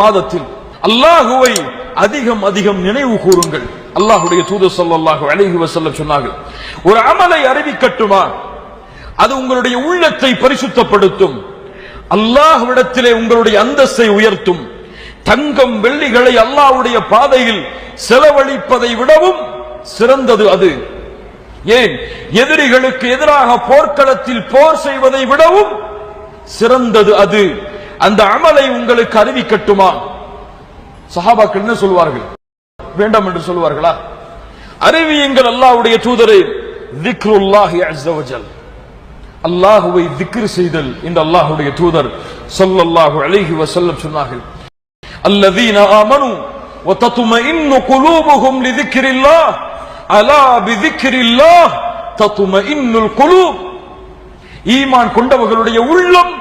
மாதத்தில் அல்லாஹுவை அதிகம் அதிகம் நினைவு கூறுங்கள். அல்லாஹுடைய தூதர் சொல்லாஹு அழகி வசல்ல சொன்னார்கள் ஒரு அமலை அறிவிக்கட்டுமா? அது உங்களுடைய உள்ளத்தை பரிசுத்தப்படுத்தும். அல்லாஹ்விடத்திலே உங்களுடைய அந்தஸ்தை உயர்த்தும். தங்கம் வெள்ளிகளை அல்லாஹ்வுடைய பாதையில் செலவழிப்பதை விடவும் சிறந்தது அது. ஏன்? எதிரிகளுக்கு எதிராக போர்க்களத்தில் போர் செய்வதை விடவும் சிறந்தது அது. அந்த அமலை உங்களுக்கு அறிவிக்கட்டுமா சஹாபாக்கள் என்ன சொல்வார்கள் வேண்டாம் என்று சொல்வார்களா அறிவியுங்கள் அல்லாஹ்வுடைய தூதரே திக்ருல்லாஹி அஸ்ஸ வஜல் அல்லாஹுவை திக்ர் செய்தல் இந்த அல்லாஹ்வுடைய தூதர் ஸல்லல்லாஹு அலைஹி வஸல்லம் சொன்னார்கள் الذين آمنوا وتطمئن قلوبهم لذكر الله ألا بذكر الله تطمئن القلوب ஈமான் கொண்டவர்களுடைய உள்ளம்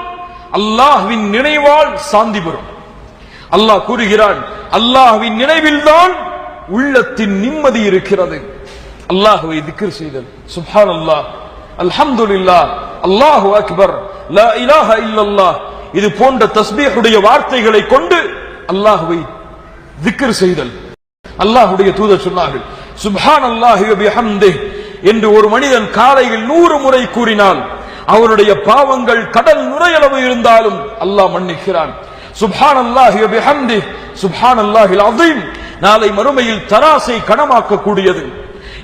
அல்லாஹ்வின் நினைவால் சாந்தி பெறும். அல்லாஹ் கூறுகிறான் அல்லாஹ்வின் நினைவில்தான் உள்ளத்தின் நிம்மதி இருக்கிறது. அல்லாஹுவை திக்ர் செய்தல். சுபான் அல்லாஹ் அல்ஹம்துலில்லாஹ். அல்லாஹு அக்பர். லா இலாஹ இல்லல்லாஹ். இது போன்ற தஸ்பீஹுடைய வார்த்தைகளை கொண்டு அல்லாஹுவை திக்கர் செய்தல். அல்லாஹ்வுடைய தூதர் சொன்னார்கள் சுபான் அல்லாஹி என்று ஒரு மனிதன் காலையில் நூறு முறை கூறினால் அவருடைய பாவங்கள் கடல் நுரையளவு இருந்தாலும் அல்லாஹ் மன்னிக்கிறான். சுபான் அல்லாஹி பிஹம்தி சுபான் அல்லாஹில் அதீம் நாளை மறுமையில் தராசை கனமாக்க கூடியது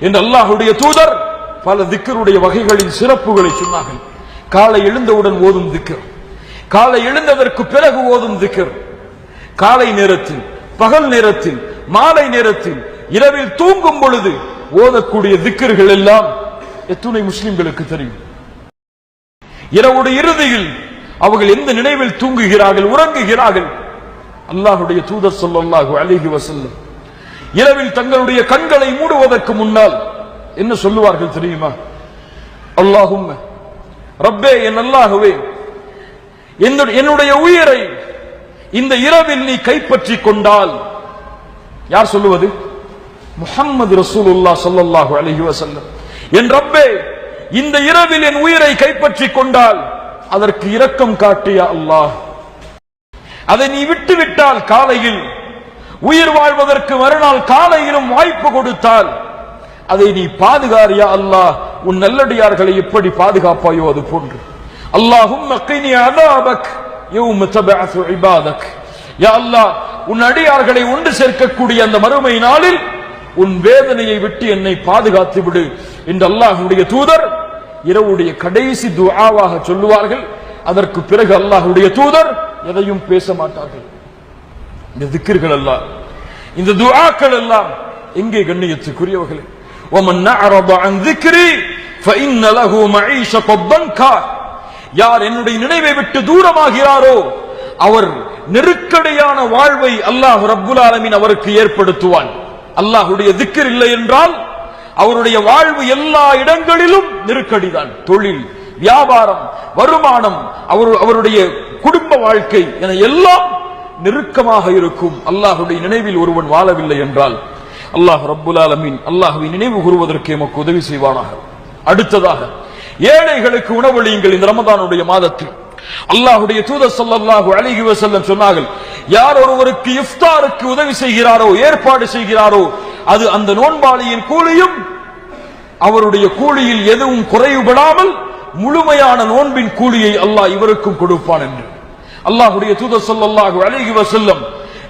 என்று அல்லாஹுடைய தூதர் பல திக்கருடைய வகைகளின் சிறப்புகளை சொன்னார்கள். காலை எழுந்தவுடன் ஓதும் திக்கர் காலை எழுந்ததற்கு பிறகு ஓதும் திக்கர் காலை நேரத்தில் பகல் நேரத்தில் மாலை நேரத்தில் இரவில் தூங்கும் பொழுது ஓதக்கூடிய திக்கர்கள் எல்லாம் எத்துணை முஸ்லிம்களுக்கு தெரியும். இரவுடைய இறுதியில் அவர்கள் எந்த நினைவில் தூங்குகிறார்கள் உறங்குகிறார்கள்? அல்லாஹுடைய தூதர் சொல்லல்லாஹு அலிஹி வசல்லம் இரவில் தங்களுடைய கண்களை மூடுவதற்கு முன்னால் என்ன சொல்லுவார்கள் தெரியுமா? அல்லாஹும் ரப்பே என் அல்லாஹுவே என்னுடைய- என்னுடைய உயிரை இந்த இரவில் நீ கைப்பற்றி கொண்டால். யார் சொல்லுவது? முஹம்மது ரசூலுல்லாஹ் ஸல்லல்லாஹு அலஹி வசல்லம் என் ரப்பே இந்த இரவில் என் உயிரை கைப்பற்றி கொண்டால் அதற்கு இரக்கம் காட்டிய அல்லாஹ். அதை நீ விட்டு விட்டால் காலையில் உயிர் வாழ்வதற்கு மறுநாள் காலையிலும் வாய்ப்பு கொடுத்தால் அதை நீ பாதுகாரியா அல்லாஹ்? உன் நல்லடியார்களை எப்படி பாதுகாப்பாயோ அது போன்று. அல்லாஹும் யா அல்லாஹ் உன் அடியார்களை ஒன்று சேர்க்கக்கூடிய அந்த மறுமை நாளில் உன் வேதனையை விட்டு என்னை பாதுகாத்து விடு. என்று அல்லாஹுடைய தூதர் இரவுடைய கடைசி துஆவாக சொல்லுவார்கள் அதற்கு பிறகு அல்லாஹ்வுடைய தூதர் எதையும் பேச மாட்டார்கள் இந்த திக்கிர்கள் எல்லாம் இந்த துஆக்கள் எல்லாம் எங்கே கண்ணியத்துக்குரியவர்களே ومن أعرض عن ذكري فإن له معيشة ضنكا யார் என்னுடைய நினைவை விட்டு தூரமாகிறாரோ அவர் நெருக்கடியான வாழ்வை அல்லாஹ் ரப்புல் ஆலமீன் அவருக்கு ஏற்படுத்துவான் அல்லாஹ்வுடைய திக்ர் இல்லை என்றால் அவருடைய வாழ்வு எல்லா இடங்களிலும் நெருக்கடிதான். தொழில் வியாபாரம் வருமானம் அவர் அவருடைய குடும்ப வாழ்க்கை என எல்லாம் நெருக்கமாக இருக்கும். அல்லாஹுடைய நினைவில் ஒருவன் வாழவில்லை என்றால் அல்லாஹ் ரப்புல் ஆலமீன் அல்லாஹுவை நினைவு கூறுவதற்கு எமக்கு உதவி செய்வானாக. அடுத்ததாக ஏழைகளுக்கு உணவளியுங்கள் இந்த ரமதானுடைய மாதத்தில். அல்லாஹுடைய தூதர் ஸல்லல்லாஹு அழகி வசல்லம் சொன்னார்கள் யார் ஒருவருக்கு இஃப்தாருக்கு உதவி செய்கிறாரோ ஏற்பாடு செய்கிறாரோ அது அந்த நோன்பாளியின் கூலியும் அவருடைய கூலியில் எதுவும் குறைவுபடாமல் முழுமையான நோன்பின் கூலியை அல்லாஹ் இவருக்கும் கொடுப்பான் என்று. அல்லாஹுடைய தூத சொல்லாஹு அழகி வசல்லம்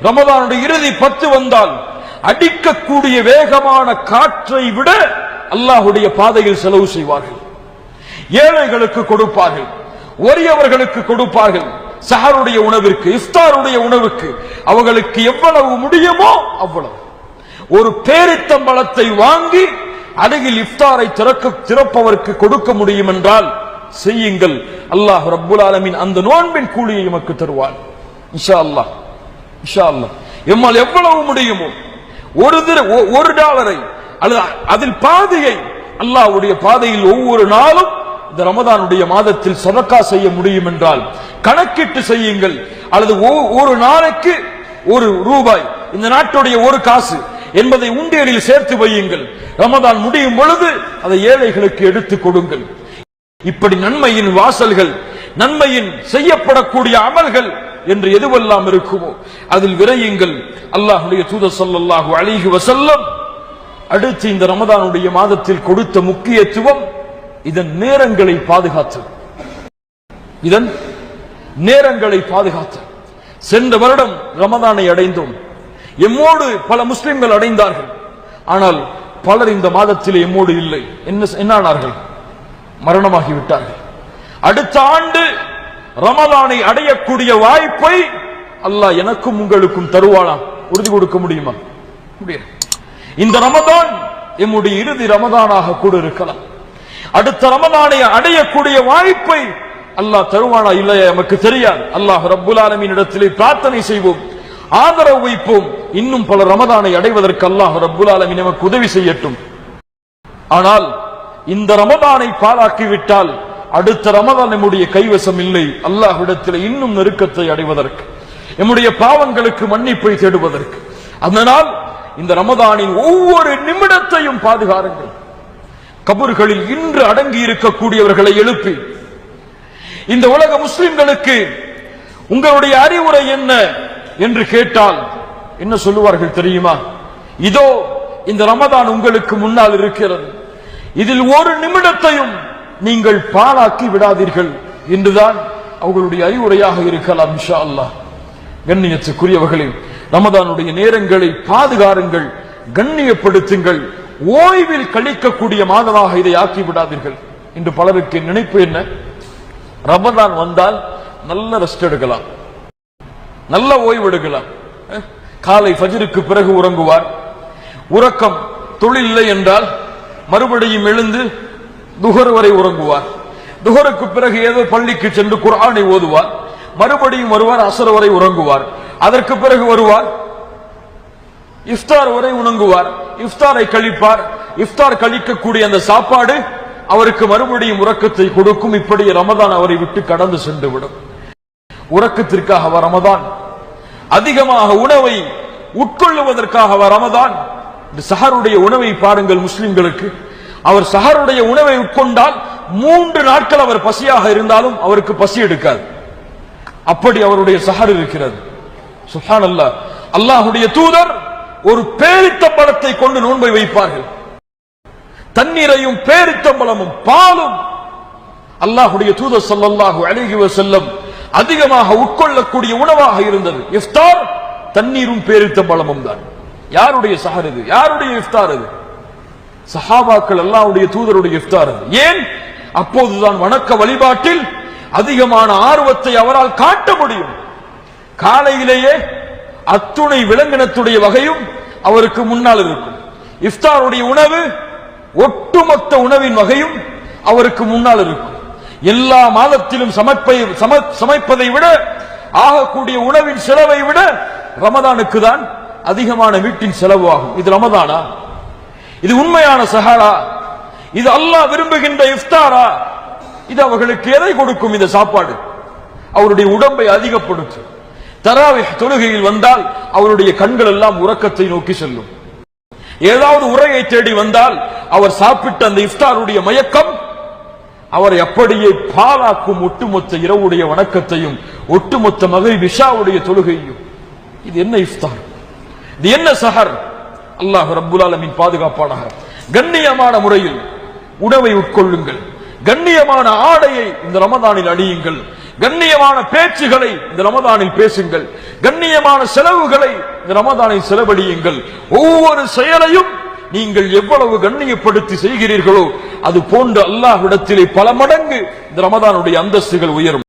ரமதானுடைய இறுதி பத்து வந்தால் அடிக்கக்கூடிய வேகமான காற்றை விட அல்லாஹுடைய பாதையில் செலவு செய்வார்கள். ஏழைகளுக்கு கொடுப்பார்கள் ஒரியவர்களுக்கு கொடுப்பார்கள். சஹருடைய உணவிற்கு இஃப்தாருடைய உணவுக்கு அவர்களுக்கு எவ்வளவு முடியுமோ அவ்வளவு. ஒரு பேரித்தம்பழத்தை வாங்கி அருகில் இஃப்தாரை திறக்க திறப்பவருக்கு கொடுக்க முடியும் என்றால் செய்யுங்கள். அல்லாஹ் ரப்புல் ஆலமின் அந்த நோன்பின் கூலியை எமக்கு தருவான். இஷா அல்லாஹ் இஷா அல்லாஹ் எம்மால் எவ்வளவு முடியுமோ ஒரு ஒரு டாலரை அல்லது அதில் பாதையை அல்லாஹ்வுடைய பாதையில் ஒவ்வொரு நாளும் இந்த ரமதானுடைய மாதத்தில் சதக்கா செய்ய முடியும் என்றால் கணக்கிட்டு செய்யுங்கள். அல்லது ஒரு நாளைக்கு ஒரு ரூபாய் இந்த நாட்டுடைய ஒரு காசு என்பதை உண்டியலில் சேர்த்து வையுங்கள். ரமதான் முடியும் பொழுது அதை ஏழைகளுக்கு எடுத்துக் கொடுங்கள். இப்படி நன்மையின் வாசல்கள் நன்மையின் செய்யப்படக்கூடிய அமல்கள் என்று எதுவெல்லாம் இருக்குமோ அதில் விரையுங்கள். அல்லாஹுடைய தூத ஸல்லல்லாஹு அழகி வசல்லம் அடுத்து இந்த ரமதானுடைய மாதத்தில் கொடுத்த முக்கியத்துவம் இதன் நேரங்களை பாதுகாத்தல். இதன் நேரங்களை பாதுகாத்தது சென்ற வருடம் ரமதானை அடைந்தோம். எம்மோடு பல முஸ்லிம்கள் அடைந்தார்கள். ஆனால் பலர் இந்த மாதத்தில் எம்மோடு இல்லை. என்ன என்னானார்கள்? மரணமாகி விட்டார்கள் அடுத்த ஆண்டு ரமலானை அடையக்கூடிய வாய்ப்பை அல்லாஹ் எனக்கும் உங்களுக்கும் தருவாளாம் உறுதி கொடுக்க முடியுமா? முடியாது. இந்த ரமதான் எம்முடைய இறுதி ரமதானாக கூட இருக்கலாம். அடுத்த ரமதானை அடையக்கூடிய வாய்ப்பை அல்லாஹ் தருவானா இல்லையா? நமக்கு தெரியாது. அல்லாஹ் ரபுல் ஆலமின் இடத்திலே பிரார்த்தனை செய்வோம். ஆதரவு வைப்போம். இன்னும் பல ரமதானை அடைவதற்கு அல்லாஹ் ரப்புல் ஆலமின் நமக்கு உதவி செய்யட்டும். ஆனால் இந்த ரமதானை பாழாக்கிவிட்டால் அடுத்த ரமதான் நம்முடைய கைவசம் இல்லை. அல்லாஹ்விடத்தில் இன்னும் நெருக்கத்தை அடைவதற்கு நம்முடைய பாவங்களுக்கு மன்னிப்பை தேடுவதற்கு. அதனால் இந்த ரமதானின் ஒவ்வொரு நிமிடத்தையும் பாதுகாருங்கள். கபர்களில் இன்று அடங்கி இருக்கக்கூடியவர்களை எழுப்பி இந்த உலக முஸ்லிம்களுக்கு உங்களுடைய அறிவுரை என்ன என்று கேட்டால் என்ன சொல்லுவார்கள் தெரியுமா? இதோ இந்த ரமதான் உங்களுக்கு முன்னால் இருக்கிறது. இதில் ஒரு நிமிடத்தையும் நீங்கள் பாழாக்கி விடாதீர்கள் என்றுதான் அவர்களுடைய அறிவுரையாக இருக்கலாம் இன்ஷா அல்லாஹ். கண்ணியத்துக்குரியவர்களே ரமதானுடைய நேரங்களை பாதுகாருங்கள் கண்ணியப்படுத்துங்கள் ஓய்வில் கழிக்கக்கூடிய மாதமாக இதை ஆக்கி விடாதீர்கள். என்று பலருக்கு நினைப்பு என்ன? ரமதான் வந்தால் நல்ல ரெஸ்ட் எடுக்கலாம். நல்ல ஓய்வு எடுக்கலாம். காலை ஃபஜ்ருக்கு பிறகு உறங்குவார். உறக்கம் தொழில் இல்லை என்றால் மறுபடியும் எழுந்து துகர் வரை உறங்குவார். துகருக்கு பிறகு ஏதோ பள்ளிக்கு சென்று குரானை ஓதுவார். மறுபடியும் வருவார் அசர் வரை உறங்குவார். அதற்கு பிறகு வருவார் இஃப்தார் வரை உணங்குவார். இஃப்தாரை கழிப்பார். இஃப்தார் கழிக்கக்கூடிய அந்த சாப்பாடு அவருக்கு மறுபடியும் உறக்கத்தை கொடுக்கும். இப்படி ரமதான் அவரை விட்டு கடந்து சென்று விடும் உறக்கத்திற்காக அவர் ரமதான் அதிகமாக உணவை உட்கொள்ளுவதற்காக அவர் ரமதான். இந்த சஹருடைய உணவை பாருங்கள் முஸ்லிம்களுக்கு. அவர் சஹருடைய உணவை உட்கொண்டால் மூன்று நாட்கள் அவர் பசியாக இருந்தாலும் அவருக்கு பசி எடுக்காது. அப்படி அவருடைய சஹர் இருக்கிறது. சுஹான் அல்லாஹ் அல்லாஹுடைய தூதர் ஒரு பேரித்தம்பழத்தை கொண்டு நோன்பை வைப்பார்கள். தண்ணீரையும் பேரித்தம்பழமும் பாலும் அல்லாஹுடைய தூதர் சல்லாஹூ அழகி செல்லும் அதிகமாக உட்கொள்ளக்கூடிய உணவாக இருந்தது. இஃப்தார் தண்ணீரும் பேரித்த பலமும் தான். யாருடைய சஹர் இது? யாருடைய இஃப்தார் இது சஹாபாக்கள் அல்லாவுடைய தூதருடைய இஃப்தார் அது. ஏன்? அப்போதுதான் வணக்க வழிபாட்டில் அதிகமான ஆர்வத்தை அவரால் காட்ட முடியும். காலையிலேயே அத்துணை விலங்கினத்துடைய வகையும் அவருக்கு முன்னால் இருக்கும். இஃப்தாருடைய உணவு ஒட்டுமொத்த உணவின் வகையும் அவருக்கு முன்னால் இருக்கும். எல்லா மாதத்திலும் சமைப்பை சம- சமைப்பதை விட ஆகக்கூடிய உணவின் செலவை விட ரமதானுக்கு தான் அதிகமான வீட்டின் செலவு ஆகும். இது ரமதானா? இது உண்மையான சஹாரா? இது அல்லாஹ் விரும்புகின்ற இஃப்தாரா? இது அவர்களுக்கு எதை கொடுக்கும் இந்த சாப்பாடு? அவருடைய உடம்பை அதிகப்படுத்தும். தராவி தொழுகையில் வந்தால் அவருடைய கண்கள் எல்லாம் உறக்கத்தை நோக்கி செல்லும். ஏதாவது உரையை தேடி வந்தால் அவர் சாப்பிட்ட அந்த இஃப்தாருடைய மயக்கம் அவரை அப்படியே பாலாக்கும் ஒட்டுமொத்த இரவுடைய வணக்கத்தையும் ஒட்டுமொத்த மகை விஷாவுடைய தொழுகையும் இது என்ன இஃப்தார்? இது என்ன சஹர்? அல்லாஹ் ரப்புல் ஆலமீன் பாதுகாப்பானாக. கண்ணியமான முறையில் உணவை உட்கொள்ளுங்கள். கண்ணியமான ஆடையை இந்த ரமதானில் அணியுங்கள். கண்ணியமான பேச்சுகளை இந்த ரமதானில் பேசுங்கள். கண்ணியமான செலவுகளை இந்த ரமதானில் செலவழியுங்கள். ஒவ்வொரு செயலையும் நீங்கள் எவ்வளவு கண்ணியப்படுத்தி செய்கிறீர்களோ அது போன்று அல்லாஹ்விடத்திலே பல மடங்கு இந்த ரமதானுடைய அந்தஸ்துகள் உயரும்.